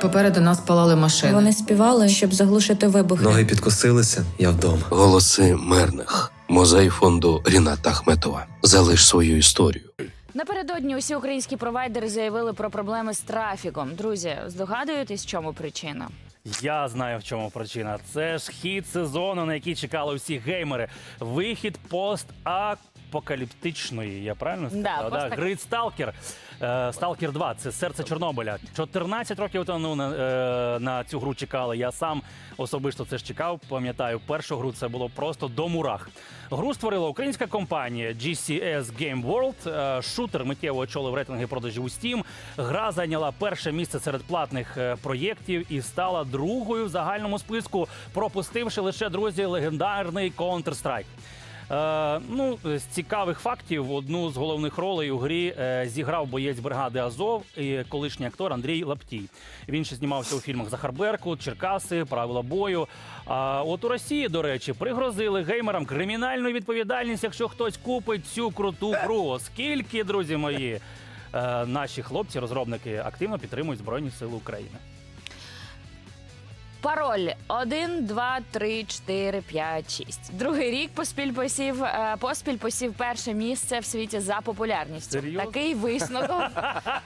Попереду нас палали машини. Вони співали, щоб заглушити вибухи. Ноги підкосилися, я вдома. Голоси мирних. Музей фонду Ріната Ахметова. Залиш свою історію. Напередодні усі українські провайдери заявили про проблеми з трафіком. Друзі, здогадуєтесь, чому причина? Я знаю, в чому причина. Це ж хід сезону, на який чекали всі геймери. Вихід постапокаліптичної, я правильно Да, сказав? постак- Грид Сталкер. Е, Сталкер 2 це серце Чорнобиля. 14 років тому на, е, на цю гру чекали. Я сам особисто це ж чекав. Пам'ятаю, першу гру це було просто до мурах. Гру створила українська компанія GCS Game World. Е, Шутер миттєво очолив рейтинги продажів у Steam. Гра зайняла перше місце серед платних е, проєктів і стала другою в загальному списку, пропустивши лише друзі легендарний Counter-Strike. Е, ну, з цікавих фактів, одну з головних ролей у грі е, зіграв боєць бригади Азов і колишній актор Андрій Лаптій. Він ще знімався у фільмах Захар Беркут, Черкаси, Правила бою. А от у Росії, до речі, пригрозили геймерам кримінальну відповідальність, якщо хтось купить цю круту гру. Оскільки, друзі мої, е, наші хлопці, розробники активно підтримують Збройні Сили України. Пароль 1, 2, 3, 4, 5, 6. Другий рік поспіль посів е, поспіль посів перше місце в світі за популярністю. Серйозно? Такий висновок.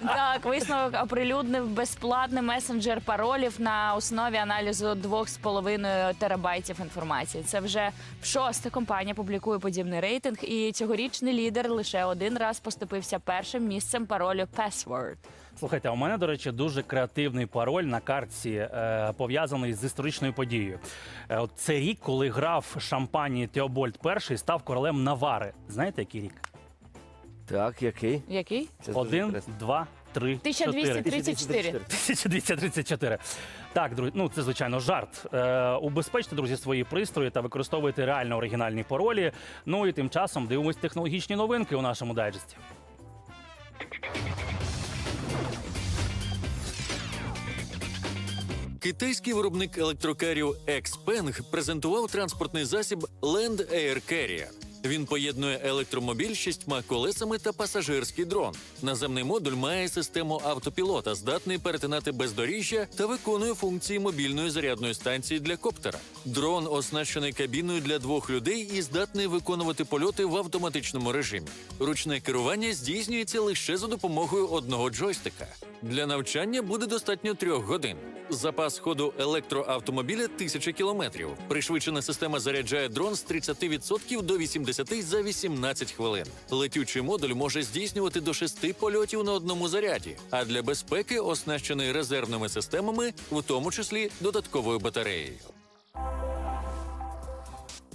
так, висновок оприлюднив безплатний месенджер паролів на основі аналізу 2,5 терабайтів інформації. Це вже в шосте компанія публікує подібний рейтинг, і цьогорічний лідер лише один раз поступився першим місцем паролю Password. Слухайте, у мене, до речі, дуже креативний пароль на картці, е, пов'язаний з історичною подією. Е, от це рік, коли грав шампані Теобольд І став королем Навари. Знаєте, який рік? Так, який? Який? Це дуже Один, інтересно. два, три, чотири. 1234. 1234. Так, друзі, ну це звичайно жарт. Е, убезпечте, друзі, свої пристрої та використовуйте реально оригінальні паролі. Ну і тим часом дивимось технологічні новинки у нашому дайджесті. Китайський виробник електрокерів Xpeng презентував транспортний засіб Land Air Carrier. Він поєднує електромобіль шістьма колесами та пасажирський дрон. Наземний модуль має систему автопілота, здатний перетинати бездоріжжя та виконує функції мобільної зарядної станції для коптера. Дрон оснащений кабіною для двох людей і здатний виконувати польоти в автоматичному режимі. Ручне керування здійснюється лише за допомогою одного джойстика. Для навчання буде достатньо трьох годин. Запас ходу електроавтомобіля 1000 кілометрів. Пришвидшена система заряджає дрон з 30% до 80% за 18 хвилин. Летючий модуль може здійснювати до 6 польотів на одному заряді, а для безпеки оснащений резервними системами, в тому числі додатковою батареєю.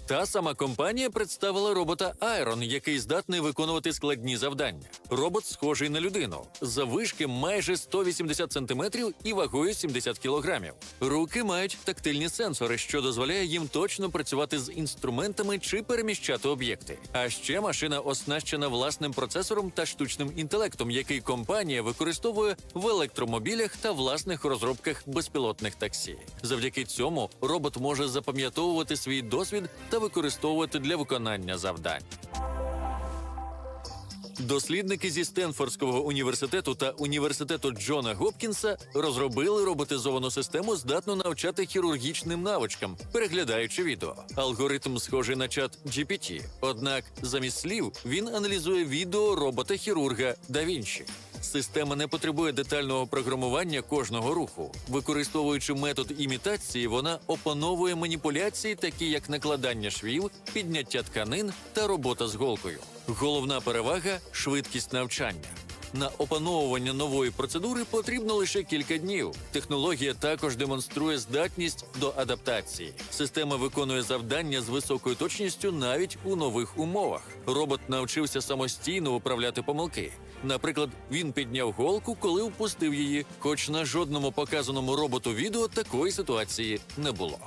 Та сама компанія представила робота Айрон, який здатний виконувати складні завдання. Робот схожий на людину. Заввишки майже 180 см і вагою 70 кг. Руки мають тактильні сенсори, що дозволяє їм точно працювати з інструментами чи переміщати об'єкти. А ще машина оснащена власним процесором та штучним інтелектом, який компанія використовує в електромобілях та власних розробках безпілотних таксі. Завдяки цьому робот може запам'ятовувати свій досвід та використовувати для виконання завдань. Дослідники зі Стенфордського університету та університету Джона Гопкінса розробили роботизовану систему, здатну навчати хірургічним навичкам, переглядаючи відео. Алгоритм схожий на чат GPT. Однак, замість слів він аналізує відео робота-хірурга да Вінчі. Система не потребує детального програмування кожного руху. Використовуючи метод імітації, вона опановує маніпуляції, такі як накладання швів, підняття тканин та робота з голкою. Головна перевага швидкість навчання. На опановування нової процедури потрібно лише кілька днів. Технологія також демонструє здатність до адаптації. Система виконує завдання з високою точністю навіть у нових умовах. Робот навчився самостійно управляти помилки. Наприклад, він підняв голку, коли впустив її, хоч на жодному показаному роботу відео такої ситуації не було.